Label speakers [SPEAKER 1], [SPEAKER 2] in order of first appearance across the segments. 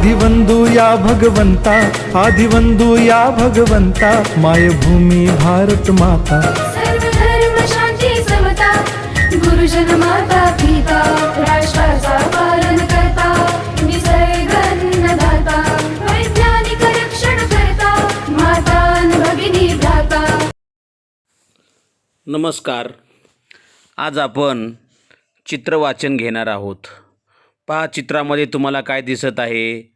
[SPEAKER 1] आदिवंदू या भगवंता आदिवंदू या भगवंता मायभूमी भारत माता।
[SPEAKER 2] सर्वधर्म शांती समता गुरुजन माता पिता राष्ट्राचा पालन करता निसर्ग अन्नदाता वैज्ञानिक रक्षण करता माता न भगिनी भ्राता।
[SPEAKER 3] नमस्कार. आज आपण चित्रवाचन घेणार आहोत. पहा चित्रामध्ये तुम्हाला काय दिसत आहे?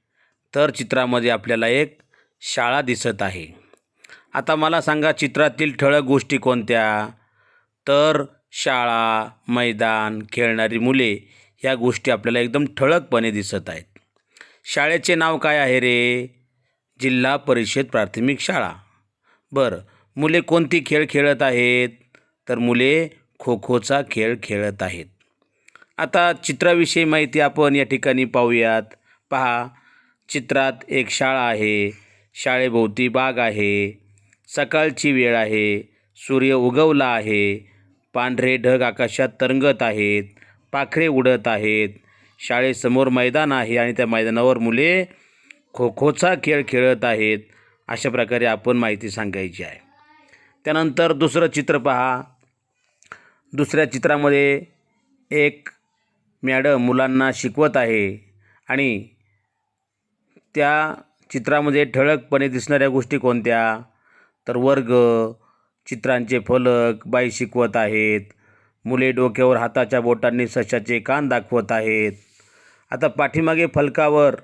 [SPEAKER 3] तर चित्रामध्ये आपल्याला एक शाळा दिसत आहे. आता मला सांगा चित्रातील ठळक गोष्टी कोणत्या? तर शाळा मैदान खेळणारी मुले ह्या गोष्टी आपल्याला एकदम ठळकपणे दिसत आहेत. शाळेचे नाव काय आहे रे? जिल्हा परिषद प्राथमिक शाळा. बरं मुले कोणती खेळ खेळत आहेत? तर मुले खो खोचा खेळ खेळत आहेत. आता चित्राविषयी माहिती आपण या ठिकाणी पाहूयात. पहा चित्रात एक शाळा आहे. शाळेभोवती बाग आहे. सकाळची वेळ आहे. सूर्य उगवला आहे. पांढरे ढग आकाशात तरंगत आहेत. पाखरे उडत आहेत. शाळेसमोर मैदान आहे आणि त्या मैदानावर मुले खो खोचा खेळ खेळत आहेत. अशा प्रकारे आपण माहिती सांगायची आहे. त्यानंतर दुसरं चित्र पहा. दुसऱ्या चित्रामध्ये एक मॅडम मुलांना शिकवत आहे आणि त्या चित्रामध्ये ठळकपणे दिसणाऱ्या गोष्टी कोणत्या? तर वर्ग चित्रांचे फलक बाई शिकवत आहेत मुले डोक्यावर हाताच्या बोटांनी सशाचे कान दाखवत आहेत. आता पाठीमागे फलकावर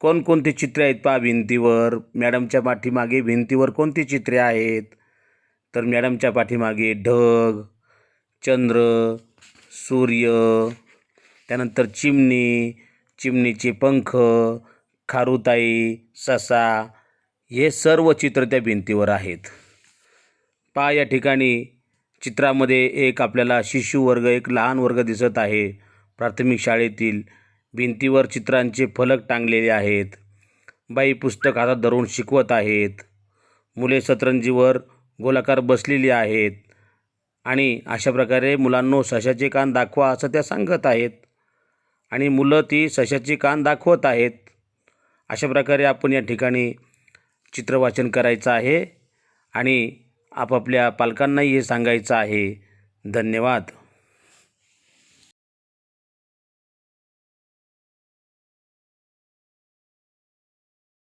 [SPEAKER 3] कोणकोणती चित्रे आहेत पहा भिंतीवर. मॅडमच्या पाठीमागे भिंतीवर कोणती चित्रे आहेत? तर मॅडमच्या पाठीमागे ढग चंद्र सूर्य त्यानंतर चिमणी चिमणीचे पंख खारुताई ससा हे सर्व चित्र त्या भिंतीवर आहेत. पहा या ठिकाणी चित्रामध्ये एक आपल्याला शिशुवर्ग एक लहान वर्ग दिसत आहे. प्राथमिक शाळेतील भिंतीवर चित्रांचे फलक टांगलेले आहेत. बाई पुस्तक हातात धरून शिकवत आहेत. मुले सतरंजीवर गोलाकार बसलेली आहेत. आणि अशा प्रकारे मुलांनो सशाचे कान दाखवा असं त्या सांगत आहेत. आणि मुलं ती सशाचे कान दाखवत आहेत. अशा प्रकारे आपण या ठिकाणी चित्रवाचन करायचं आहे आणि आपापल्या पालकांनाही हे सांगायचं आहे. धन्यवाद.